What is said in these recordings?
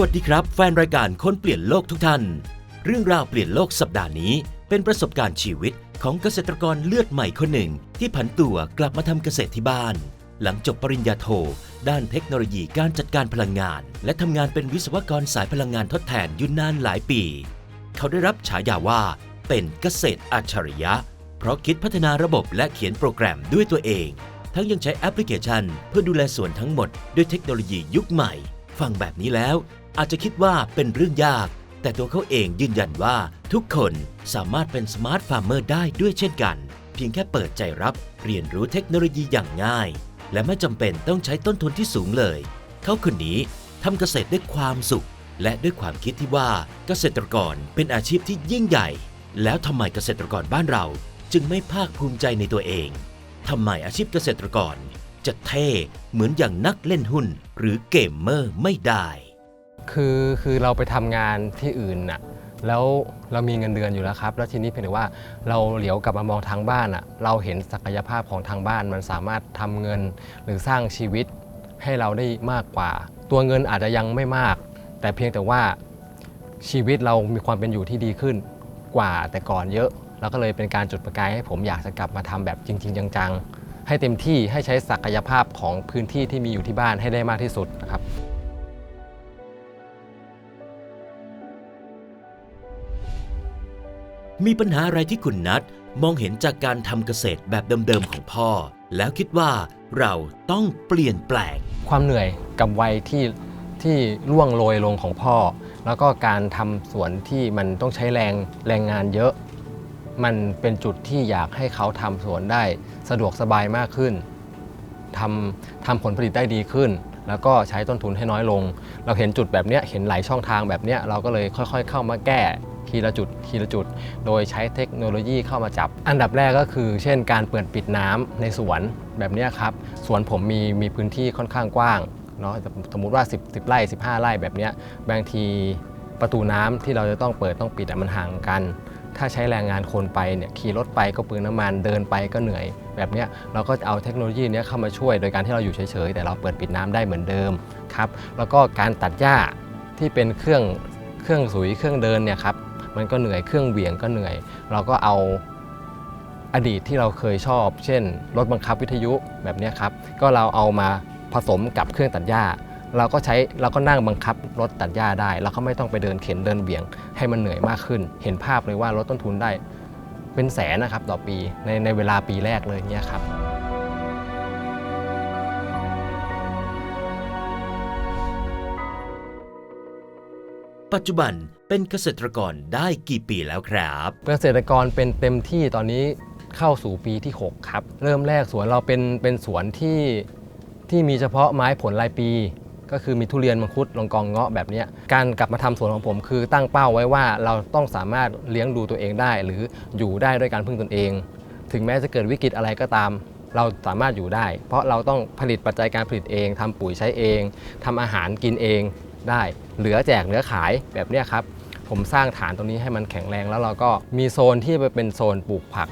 วัสดีครับ แฟนรายการคนเปลี่ยนโลกทุกท่าน เรื่องราวเปลี่ยนโลกสัปดาห์นี้ เป็นประสบการณ์ชีวิตของเกษตรกรเลือดใหม่คนหนึ่ง ที่ผันตัวกลับมาทำเกษตรที่บ้าน หลังจบปริญญาโท ด้านเทคโนโลยีการจัดการพลังงาน และทำงานเป็นวิศวกรสายพลังงานทดแทนยุ่นานหลายปี เขาได้รับฉายาว่า เป็นเกษตรอัจฉริยะ เพราะคิดพัฒนาระบบและเขียนโปรแกรมด้วยตัวเอง ทั้งยังใช้แอปพลิเคชัน เพื่อดูแลสวนทั้งหมดด้วยเทคโนโลยียุคใหม่ ฟังแบบนี้แล้ว อาจจะคิดว่าเป็นเรื่องยาก แต่ตัวเขาเองยืนยันว่าทุกคนสามารถเป็นสมาร์ทฟาร์มเมอร์ได้ด้วยเช่นกัน เพียงแค่เปิดใจรับเรียนรู้เทคโนโลยีอย่างง่าย และไม่จำเป็นต้องใช้ต้นทุนที่สูงเลย เขาคนนี้ทำเกษตรด้วยความสุข และด้วยความคิดที่ว่าเกษตรกรเป็นอาชีพที่ยิ่งใหญ่ แล้วทำไมเกษตรกรบ้านเรา จึงไม่ภาคภูมิใจในตัวเองทำไมอาชีพเกษตรกร จะเท่เหมือนอย่างนักเล่นหุ้นหรือเกมเมอร์ไม่ได้ คือคือเราไปทำงานที่อื่นน่ะแล้วเรามีเงินเดือนอยู่แล้วครับ แล้วทีนี้เพียงแต่ว่าเราเหลียวกลับมามองทางบ้านอะเราเห็นศักยภาพของทางบ้านมันสามารถทำเงินหรือสร้างชีวิตให้เราได้มากกว่า ตัวเงินอาจจะยังไม่มาก แต่เพียงแต่ว่าชีวิตเรามีความเป็นอยู่ที่ดีขึ้นกว่าแต่ก่อนเยอะ แล้วก็เลยเป็นการจุดประกายให้ผมอยากจะกลับมาทำแบบจริง ๆ จังๆ ให้เต็มที่ให้ใช้ศักยภาพของพื้นที่ที่มีอยู่ที่บ้านให้ได้มากที่สุดนะครับมีปัญหาอะไรที่คุณนัทมองเห็นจากการทำเกษตรแบบเดิมๆของพ่อ แล้วคิดว่าเราต้องเปลี่ยนแปลง ความเหนื่อยกับวัยที่ที่ล่วงโรยลงของพ่อ แล้วก็การทำสวนที่มันต้องใช้แรงแรงงานเยอะ มันเป็นจุดที่อยากให้เขาทำสวนได้ สะดวกสบายมากขึ้นทำทำผลผลิตได้ดีขึ้น แล้วก็ใช้ต้นทุนให้น้อยลง เราเห็นจุดแบบเนี้ยเห็นหลายช่องทางแบบเนี้ยเราก็เลยค่อยๆ เข้ามาแก้ทีละจุดทีละจุด โดยใช้เทคโนโลยีเข้ามาจับ อันดับแรกก็คือ เช่น การเปิดปิดน้ำในสวนแบบเนี้ยครับสวนผมมีมีพื้นที่ค่อนข้างกว้างเนาะสมมุติว่า 10 10ไร่ 15 ไร่แบบเนี้ยบางทีประตูน้ำที่เราจะต้องเปิดต้องปิดมันห่างกัน ถ้าใช้แรงงานคนไปเนี่ยขี่รถไปก็เปลืองน้ำมันเดินไปก็เหนื่อย แบบเนี้ยเราก็จะเอาเทคโนโลยีเนี้ยเข้ามาช่วย โดยการที่เราอยู่เฉยๆ แต่เราเปิดปิดน้ำได้เหมือนเดิมครับแล้วก็การตัดหญ้าที่เป็นเครื่องเครื่องสุยเครื่องเดินเนี่ยครับมันก็เหนื่อยเครื่องเหวี่ยงก็เหนื่อย เราก็เอาอดีตที่เราเคยชอบ เช่น รถบังคับวิทยุแบบเนี้ยครับก็เราเอามาผสมกับเครื่องตัดหญ้า เราก็ใช้เราก็นั่งบังคับรถตัดหญ้าได้แล้วก็ไม่ต้องไปเดินเข็นเดินเบี่ยง ให้มันเหนื่อยมากขึ้น เห็นภาพเลยว่าลดต้นทุนได้เป็นแสนนะครับต่อปีในในเวลาปีแรกเลยเนี่ยครับปัจจุบันเป็นเกษตรกรได้กี่ปีแล้วครับ เกษตรกรเป็นเต็มที่ตอนนี้เข้าสู่ปีที่ 6 ครับ เริ่มแรกสวนเราเป็นเป็นสวนที่ที่มีเฉพาะไม้ผลรายปี ก็คือมีทุเรียนมังคุดลองกองเงาะแบบนี้การกลับมาทำสวนของผมคือตั้งเป้าไว้ว่าเราต้องสามารถเลี้ยงดูตัวเองได้ หรืออยู่ได้ด้วยการพึ่งตนเอง ถึงแม้จะเกิดวิกฤตอะไรก็ตาม เราสามารถอยู่ได้ เพราะเราต้องผลิตปัจจัยการผลิตเองทำปุ๋ยใช้เองทำอาหารกินเองได้ เหลือแจกเหลือขายแบบนี้ครับผมสร้างฐานตรงนี้ให้มันแข็งแรงแล้วเราก็มีโซนที่ไปเป็นโซนปลูกผัก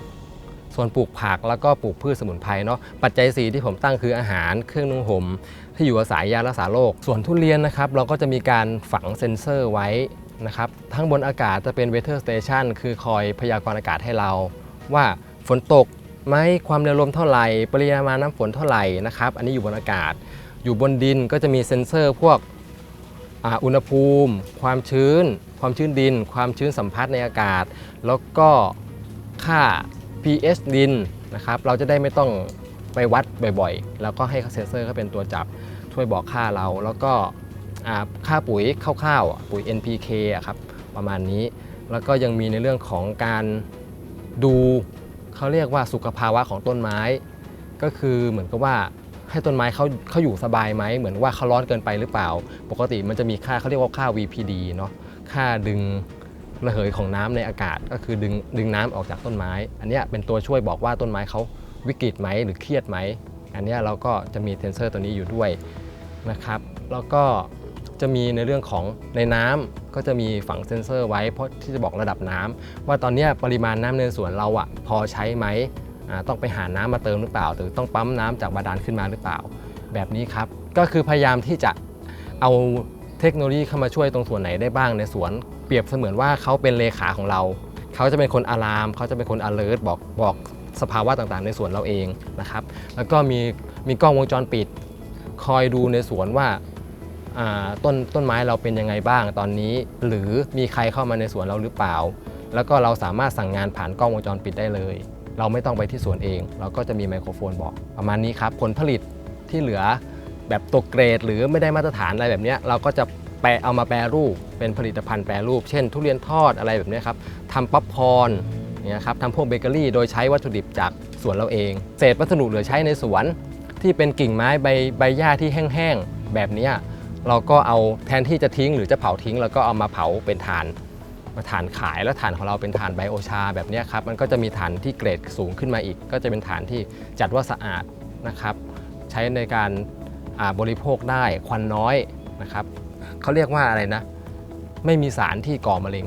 โซนปลูกผักแล้วก็ปลูกพืชสมุนไพรเนาะปัจจัยสีที่ผมตั้งคืออาหารเครื่องนุ่งห่มที่อยู่อาศัยยารักษาโรคส่วนทุเรียนนะครับ เราก็จะมีการฝังเซ็นเซอร์ไว้นะครับทั้งบนอากาศจะเป็น weather station คือคอยพยากรณ์อากาศให้เรา ว่าฝนตกไหมความเร็วลมเท่าไหร่ ปริมาณน้ำฝนเท่าไหร่นะครับ อันนี้อยู่บนอากาศ อยู่บนดินก็จะมีเซ็นเซอร์พวกอ,อุณหภูมิ ความชื้น ความชื้นดิน ความชื้นสัมผัสในอากาศ แล้วก็ค่า pH ดินนะครับเราจะได้ไม่ต้องไปวัดบ่อยๆ แล้วก็ให้เซนเซอร์เขาเป็นตัวจับช่วยบอกค่าเรา แล้วก็ค่าปุ๋ยคร่าวๆปุ๋ย NPK อะครับประมาณนี้ แล้วก็ยังมีในเรื่องของการดูเขาเรียกว่าสุขภาวะของต้นไม้ ก็คือเหมือนกับว่าให้ต้นไม้เขาเขาอยู่สบายไหมเหมือนว่าเขาร้อนเกินไปหรือเปล่า ปกติมันจะมีค่าเขาเรียกว่าค่า VPD เนาะค่าดึง ระเหยของน้ำในอากาศก็คือดึงดึงน้ำออกจากต้นไม้ อันนี้เป็นตัวช่วยบอกว่าต้นไม้เขาวิกฤตไหมหรือเครียดไหม อันนี้เราก็จะมีเซนเซอร์ตัวนี้อยู่ด้วยนะครับ แล้วก็จะมีในเรื่องของในน้ำก็จะมีฝังเซ็นเซอร์ไว้เพราะที่จะบอกระดับน้ำว่าตอนนี้ปริมาณน้ำในสวนเราอะพอใช้ไหมต้องไปหาน้ำมาเติมหรือเปล่า หรือต้องปั๊มน้ำจากบาดาลขึ้นมาหรือเปล่า แบบนี้ครับ ก็คือพยายามที่จะเอาเทคโนโลยีเข้ามาช่วยตรงส่วนไหนได้บ้างในสวน รียบเสมือนว่าเขาเป็นเลขาของเรา เขาจะเป็นคนอะลาม เขาจะเป็นคน alert บอกบอกสภาวะต่างๆ ในสวนเราเองนะครับ แล้วก็มีมีกล้องวงจรปิด คอยดูในสวนว่าาต้นต้นไม้เราเป็นยังไงบ้างตอนนี้ หรือมีใครเข้ามาในสวนเราหรือเปล่า แล้วก็เราสามารถสั่งงานผ่านกล้องวงจรปิดได้เลย เราไม่ต้องไปที่สวนเอง เราก็จะมีไมโครโฟนบอกประมาณนี้ครับ ผลผลิตที่เหลือแบบตกเกรด หรือไม่ได้มาตรฐานอะไรแบบนี้เราก็จะ แปลเอามาแปรรูปเป็นผลิตภัณฑ์แปรรูป เช่น ทุเรียนทอดอะไรแบบนี้ครับทำป๊อปคอร์นเนี่ยครับทำพวกเบเกอรี่ โดยใช้วัตถุดิบจากสวนเราเอง เศษวัสดุเหลือใช้ในสวน ที่เป็นกิ่งไม้ใบใบหญ้าที่แห้งๆแบบนี้เราก็เอาแทนที่จะทิ้งหรือจะเผาทิ้งเราก็เอามาเผาเป็นถ่านมาถ่านขายแล้วถ่านของเราเป็นถ่านไบโอชาแบบนี้ครับมันก็จะมีถ่านที่เกรดสูงขึ้นมาอีก ก็จะเป็นถ่านที่จัดว่าสะอาดนะครับ ใช้ในการบริโภคได้ควันน้อยนะครับ เขาเรียกว่าอะไรนะ ไม่มีสารที่ก่อมะเร็ง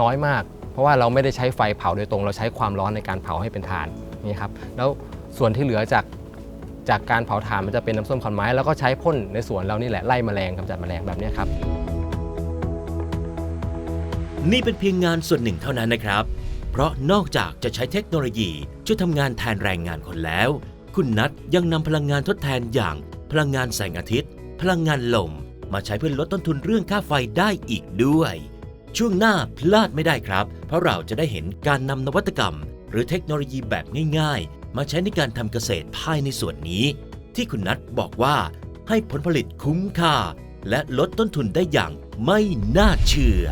น้อยมาก เพราะว่าเราไม่ได้ใช้ไฟเผาโดยตรง เราใช้ความร้อนในการเผาให้เป็นถ่านนี่ครับแล้วส่วนที่เหลือจากจากการเผาถ่านมันจะเป็นน้ำส้มขอนไม้ แล้วก็ใช้พ่นในสวนเรานี่แหละไล่แมลงกำจัดแมลงแบบนี้ครับนี่เป็นเพียงงานส่วนหนึ่งเท่านั้นนะครับ เพราะนอกจากจะใช้เทคโนโลยีช่วยทำงานแทนแรงงานคนแล้ว คุณนัทยังนำพลังงานทดแทนอย่าง พลังงานแสงอาทิตย์ พลังงานลม มาใช้เพื่อลดต้นทุนเรื่องค่าไฟได้อีกด้วย ช่วงหน้าพลาดไม่ได้ครับ เพราะเราจะได้เห็นการนำนวัตกรรม หรือเทคโนโลยีแบบง่ายๆ มาใช้ในการทำเกษตรภายในส่วนนี้ ที่คุณนัทบอกว่า ให้ผลผลิตคุ้มค่า และลดต้นทุนได้อย่างไม่น่าเชื่อ